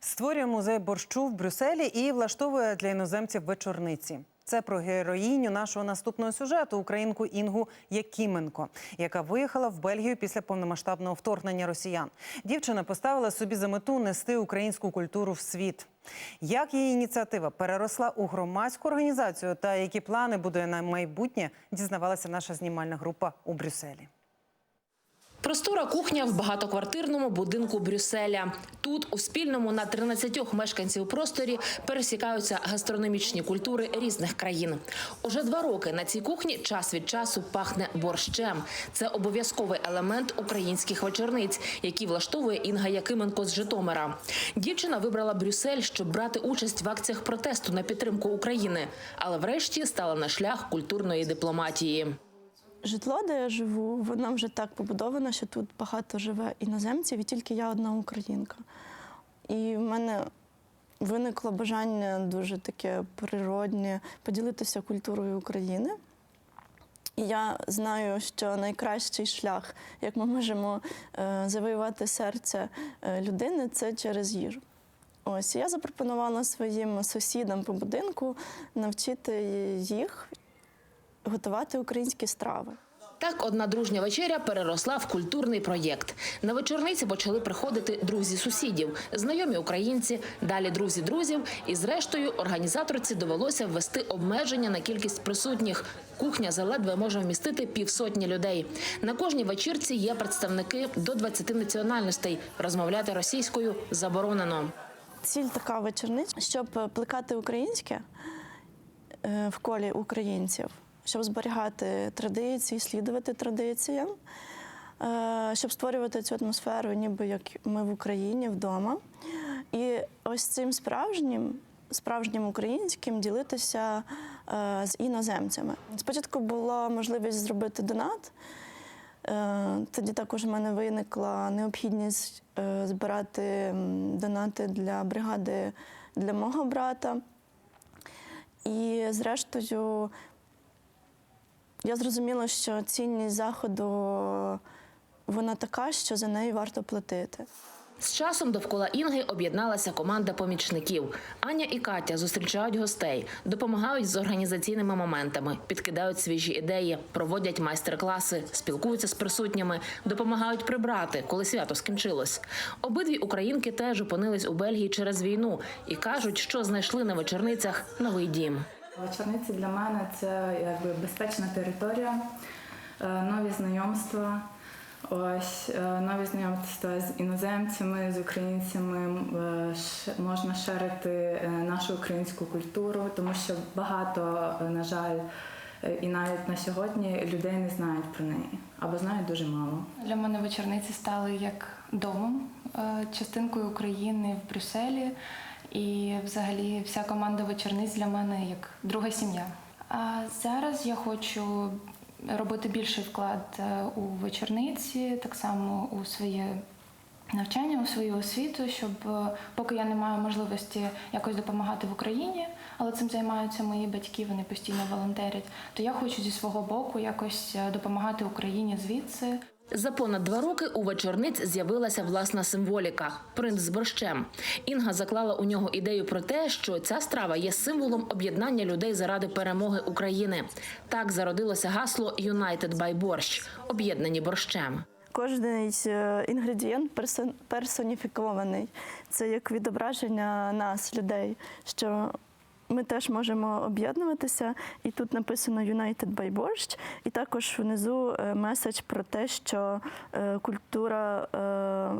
Створює музей борщу в Брюсселі і влаштовує для іноземців вечорниці. Це про героїню нашого наступного сюжету українку Інгу Якіменко, яка виїхала в Бельгію після повномасштабного вторгнення росіян. Дівчина поставила собі за мету нести українську культуру в світ. Як її ініціатива переросла у громадську організацію та які плани будує на майбутнє, дізнавалася наша знімальна група у Брюсселі. Простора кухня в багатоквартирному будинку Брюсселя. Тут, у спільному на 13 мешканців просторі, пересікаються гастрономічні культури різних країн. Уже два роки на цій кухні час від часу пахне борщем. Це обов'язковий елемент українських вечорниць, які влаштовує Інга Якименко з Житомира. Дівчина вибрала Брюссель, щоб брати участь в акціях протесту на підтримку України, але врешті стала на шлях культурної дипломатії. Житло, де я живу, воно вже так побудовано, що тут багато живе іноземців, і тільки я одна українка. І в мене виникло бажання дуже таке природне поділитися культурою України. І я знаю, що найкращий шлях, як ми можемо е, завоювати серце е, людини, це через їжу. Ось я запропонувала своїм сусідам по будинку навчити їх готувати українські страви. Так, одна дружня вечеря переросла в культурний проєкт. На вечорниці почали приходити друзі сусідів, знайомі українці, далі друзі друзів. І зрештою організаторці довелося ввести обмеження на кількість присутніх. Кухня заледве може вмістити півсотні людей. На кожній вечірці є представники до 20 національностей. Розмовляти російською заборонено. Ціль така вечорниця, щоб плекати українське е, в колі українців, щоб зберігати традиції, слідувати традиціям, е, щоб створювати цю атмосферу, ніби як ми в Україні вдома. І ось цим справжнім, справжнім українським ділитися е, з іноземцями. Спочатку була можливість зробити донат. Е, Тоді також в мене виникла необхідність е, збирати донати для бригади для мого брата. І зрештою, я зрозуміла, що цінність заходу вона така, що за неї варто платити. З часом довкола Інги об'єдналася команда помічників. Аня і Катя зустрічають гостей, допомагають з організаційними моментами, підкидають свіжі ідеї, проводять майстер-класи, спілкуються з присутніми, допомагають прибрати, коли свято скінчилось. Обидві українки теж опинились у Бельгії через війну і кажуть, що знайшли на вечорницях новий дім. Вечорниці для мене це якби безпечна територія, е, нові знайомства. Ось е, нові знайомства з іноземцями, з українцями е, можна шерити нашу українську культуру, тому що багато, на жаль, і навіть на сьогодні людей не знають про неї або знають дуже мало. Для мене вечорниці стали як домом, частинкою України в Брюсселі. І взагалі вся команда вечорниць для мене як друга сім'я. А зараз я хочу робити більший вклад е, у вечорниці, так само у своє навчання, у свою освіту, щоб е, поки я не маю можливості якось допомагати в Україні, але цим займаються мої батьки, вони постійно волонтерять, то я хочу зі свого боку якось е, допомагати Україні звідси. За понад два роки у вечорниць з'явилася власна символіка принц з борщем. Інга заклала у нього ідею про те, що ця страва є символом об'єднання людей заради перемоги України. Так зародилося гасло «United by борщ об'єднані борщем. Кожен е, інгредієнт персон- персоніфікований. Це як відображення нас, людей, що ми теж можемо об'єднуватися. І тут написано United by борщ, і також внизу е, меседж про те, що е, культура е,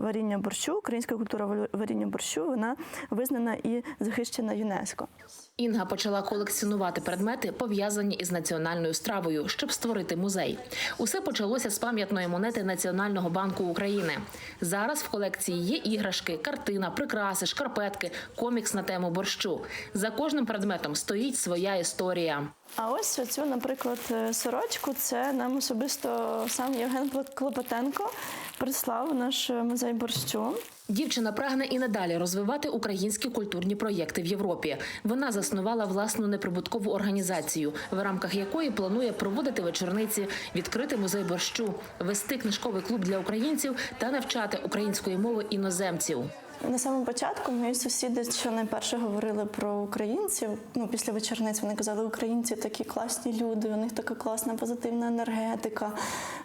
варіння борщу, українська культура варіння борщу, вона визнана і захищена ЮНЕСКО. Інга почала колекціонувати предмети, пов'язані із національною стравою, щоб створити музей. Усе почалося з пам'ятної монети Національного банку України. Зараз в колекції є іграшки, картина, прикраси, шкарпетки, комікс на тему борщу. За кожним предметом стоїть своя історія. А ось оцю, наприклад, е, сорочку, це нам особисто сам Євген Клопотенко прислав наш е, музей борщу. Дівчина прагне і надалі розвивати українські культурні проєкти в Європі. Вона заснувала власну неприбуткову організацію, в рамках якої планує проводити вечорниці, відкрити музей борщу, вести книжковий клуб для українців та навчати української мови іноземців. На самому початку мої сусіди, що найперше говорили про українців, ну після вечорниць вони казали, українці такі класні люди, у них така класна позитивна енергетика,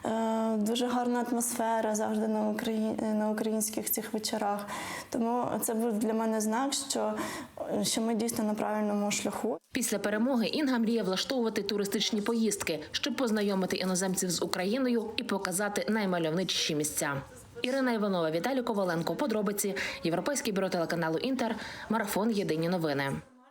е, дуже гарна атмосфера завжди на, Україні, на українських цих вечорах. Тому це був для мене знак, що, що ми дійсно на правильному шляху. Після перемоги Інга мріє влаштовувати туристичні поїздки, щоб познайомити іноземців з Україною і показати наймальовничіші місця. Ірина Іванова, Віталій Коваленко. Подробиці Європейське бюро телеканалу Інтер. Марафон Єдині новини.